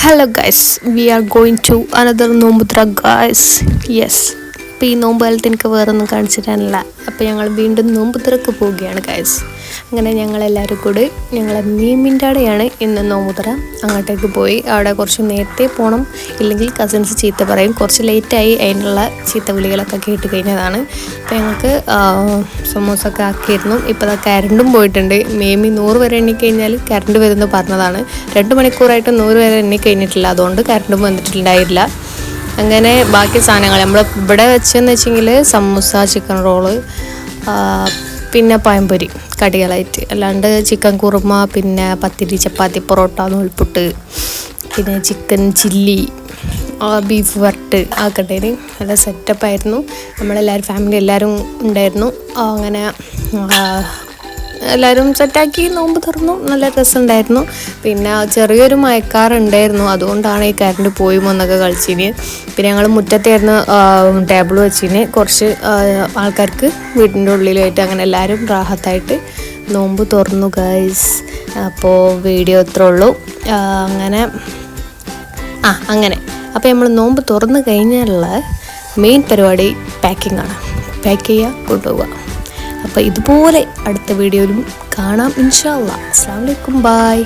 Hello guys we are going to another നോമ്പുത്ര guys yes അപ്പോൾ ഈ നോമ്പ് കാലത്ത് എനിക്ക് വേറൊന്നും ഒന്നും കാണിച്ചു അപ്പോൾ ഞങ്ങൾ വീണ്ടും നോമ്പുത്രക്ക് പോവുകയാണ് ഗൈസ് അങ്ങനെ ഞങ്ങളെല്ലാവരും കൂടി ഞങ്ങളെ മീമിന്റെ അടയാണ് ഇന്ന് നോമുതറ അങ്ങോട്ടേക്ക് പോയി. അവിടെ കുറച്ച് നേരത്തെ പോകണം ഇല്ലെങ്കിൽ കസിൻസ് ചീത്ത പറയും. കുറച്ച് ലേറ്റായി അതിനുള്ള ചീത്ത വിളികളൊക്കെ കേട്ട് കഴിഞ്ഞതാണ്. അപ്പോൾ ഞങ്ങൾക്ക് സമോസ ഒക്കെ ആക്കിയിരുന്നു. ഇപ്പോൾ കരണ്ടും പോയിട്ടുണ്ട്. മേമി നൂറ് വരെ എണ്ണിക്കഴിഞ്ഞാൽ കരണ്ട് വരുമെന്ന് പറഞ്ഞതാണ്. രണ്ട് മണിക്കൂറായിട്ട് നൂറ് വരെ എണ്ണി കഴിഞ്ഞിട്ടില്ല അതുകൊണ്ട് കരണ്ടും വന്നിട്ടുണ്ടായില്ല. അങ്ങനെ ബാക്കി സാധനങ്ങൾ. നമ്മൾ ഇവിടെ വെച്ചെന്ന് വെച്ചെങ്കിൽ സമൂസ ചിക്കൻ റോൾ പിന്നെ പഴംപൊരി കടികളായിട്ട്. അല്ലാണ്ട് ചിക്കൻ കുറുമ പിന്നെ പത്തിരി ചപ്പാത്തി പൊറോട്ട നൂൽപുട്ട് പിന്നെ ചിക്കൻ ചില്ലി ബീഫ് വരട്ട് ആക്കട്ടേന് നല്ല സെറ്റപ്പായിരുന്നു നമ്മളെല്ലാവരും ഫാമിലി എല്ലാവരും ഉണ്ടായിരുന്നു. അങ്ങനെ എല്ലാവരും സെറ്റാക്കി നോമ്പ് തുറന്നു. നല്ല രസമുണ്ടായിരുന്നു. പിന്നെ ചെറിയൊരു മയക്കാറുണ്ടായിരുന്നു അതുകൊണ്ടാണ് ഈ കറണ്ട് പോയി വന്നൊക്കെ കളിച്ചിന്. പിന്നെ ഞങ്ങൾ മുറ്റത്തായിരുന്നു ടേബിൾ വെച്ചിന്. കുറച്ച് ആൾക്കാർക്ക് വീടിന്റെ ഉള്ളിലായിട്ട് അങ്ങനെ എല്ലാവരും റാഹത്തായിട്ട് നോമ്പ് തുറന്നു ഗൈസ് അപ്പോൾ വീഡിയോ ഇത്രേ ഉള്ളൂ. അങ്ങനെ ആ അങ്ങനെ. അപ്പോൾ നമ്മൾ നോമ്പ് തുറന്നു കഴിഞ്ഞാലുള്ള മെയിൻ പരിപാടി പാക്കിംഗ് ആണ്. പാക്ക് ചെയ്യുക കൊണ്ടുപോവുക. അപ്പോൾ ഇതുപോലെ അടുത്ത വീഡിയോയിലും കാണാം. ഇൻഷാ അല്ലാ അസ്സാം വലൈക്കും ബായ്